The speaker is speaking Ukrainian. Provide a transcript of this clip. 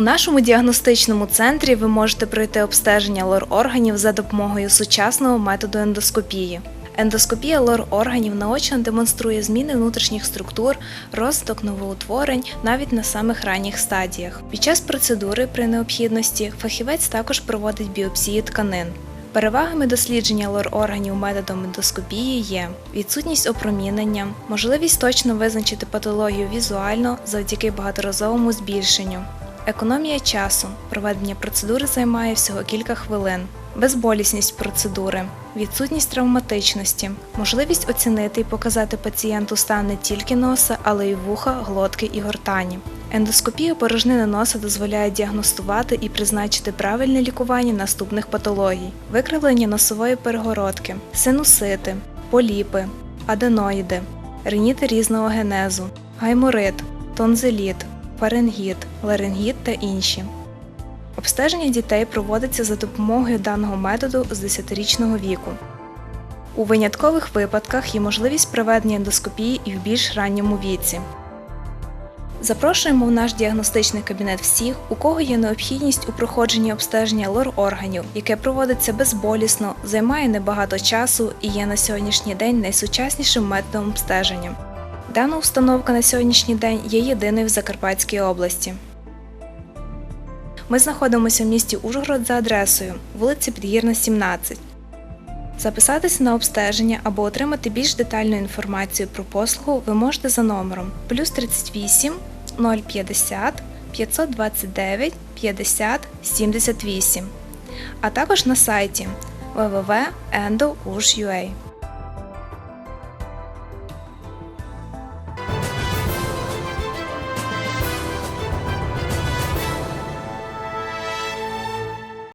У нашому діагностичному центрі ви можете пройти обстеження лор-органів за допомогою сучасного методу ендоскопії. Ендоскопія лор-органів наочно демонструє зміни внутрішніх структур, розвиток новоутворень навіть на самих ранніх стадіях. Під час процедури при необхідності фахівець також проводить біопсії тканин. Перевагами дослідження лор-органів методом ендоскопії є відсутність опромінення, можливість точно визначити патологію візуально завдяки багаторазовому збільшенню, економія часу. Проведення процедури займає всього кілька хвилин, безболісність процедури, відсутність травматичності, можливість оцінити і показати пацієнту стан не тільки носа, але й вуха, глотки і гортані. Ендоскопія порожнини носа дозволяє діагностувати і призначити правильне лікування наступних патологій: викривлення носової перегородки, синусити, поліпи, аденоїди, риніти різного генезу, гайморит, тонзиліт, фарингіт, ларингіт та інші. Обстеження дітей проводиться за допомогою даного методу з 10-річного віку. У виняткових випадках є можливість проведення ендоскопії і в більш ранньому віці. Запрошуємо в наш діагностичний кабінет всіх, у кого є необхідність у проходженні обстеження лор-органів, яке проводиться безболісно, займає небагато часу і є на сьогоднішній день найсучаснішим методом обстеження. Дана установка на сьогоднішній день є єдиною в Закарпатській області. Ми знаходимося в місті Ужгород за адресою вулиця Підгірна, 17. Записатися на обстеження або отримати більш детальну інформацію про послугу ви можете за номером плюс 38 050 529 50 78, а також на сайті www.endo.ua.